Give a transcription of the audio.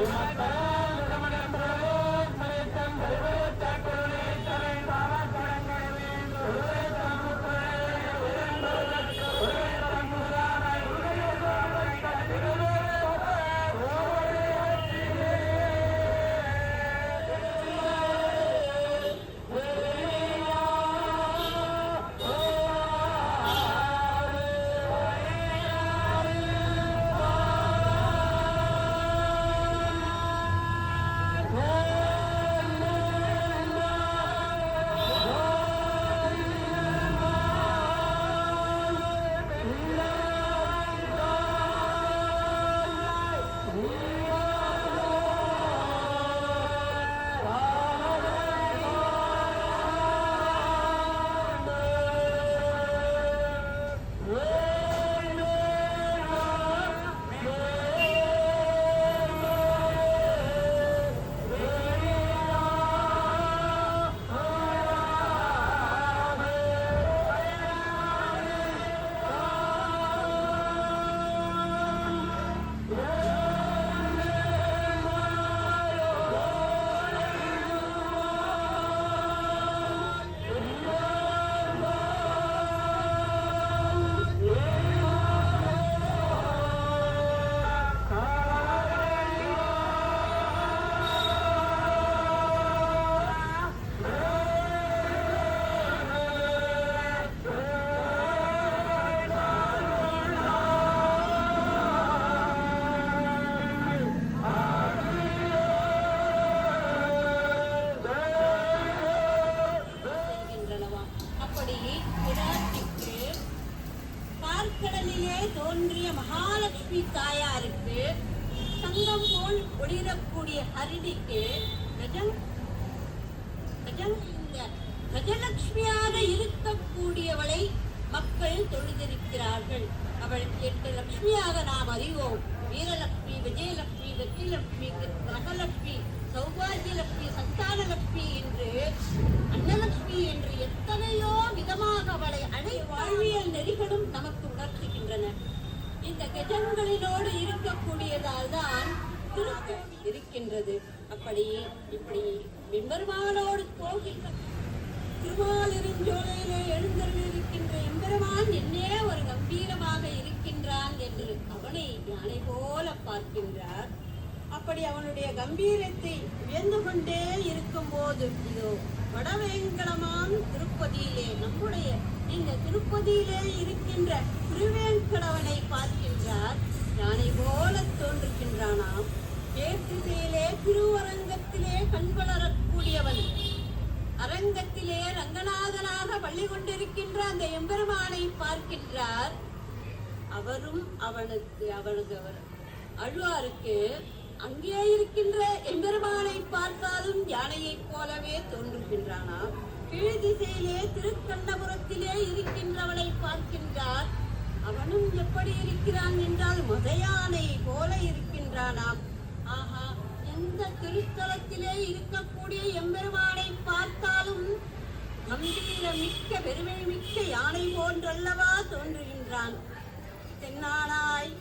Vou matar. பூமியிலே தோன்றிய மகாலட்சுமி தாயாருக்கு தங்கம் போல் ஒளிரக்கூடிய ஹரிணிக்கு கஜலட்சுமியாக இருக்கக்கூடியவளை மக்கள் தொழுதிருக்கிறார்கள். அவள் எட்டு லட்சுமியாக நாம் அறிவோம். வீரலட்சுமி விஜயலட்சுமி வெற்றிலட்சுமி கிரகலட்சுமி இந்த இருக்கக்கூடியதால் தான் திருப்பம் இருக்கின்றது. அப்படி இப்படி பிம்பருமானோடு போகின்ற திருமாலிருஞ்சோலையிலே எழுந்தருளிருக்கின்ற எம்பெருமான் என்னே ஒரு கம்பீரமாக இருக்கின்றான் என்று அவனை யானை போல பார்க்கின்றார். அப்படி அவனுடைய கம்பீரத்தை உயர்ந்து கொண்டே இருக்கும்போது இதோ வடவேங்கடமான் திருப்பதியிலே நம்முடைய இந்த திருப்பதியிலே இருக்கின்ற திருவேங்க கண் வளரக்கூடியவன் அரங்கத்திலே ரங்கநாதனாக பள்ளி கொண்டிருக்கின்ற அந்த எம்பெருமானை பார்க்கின்றார். அவரும் அவனுக்கு அவனது அவர் அழுவாருக்கு அங்கே இருக்கின்ற எம்பெருமானை பார்த்தாலும் யானையைப் போலவே தோன்றுகின்றானாம் கீழ் திசையிலே திருக்கண்ணபுரத்திலே இருக்கின்றவனை பார்க்கின்றார். அவனும் எப்படி இருக்கிறான் என்றால் மதயானை போல இருக்கின்றானாம். இந்த திருத்தலத்திலே இருக்கக்கூடிய எம்பெருமானை பார்த்தாலும் கம்பீர மிக்க பெருமை மிக்க யானை போன்றல்லவா தோன்றுகின்றான். தென்னானாய்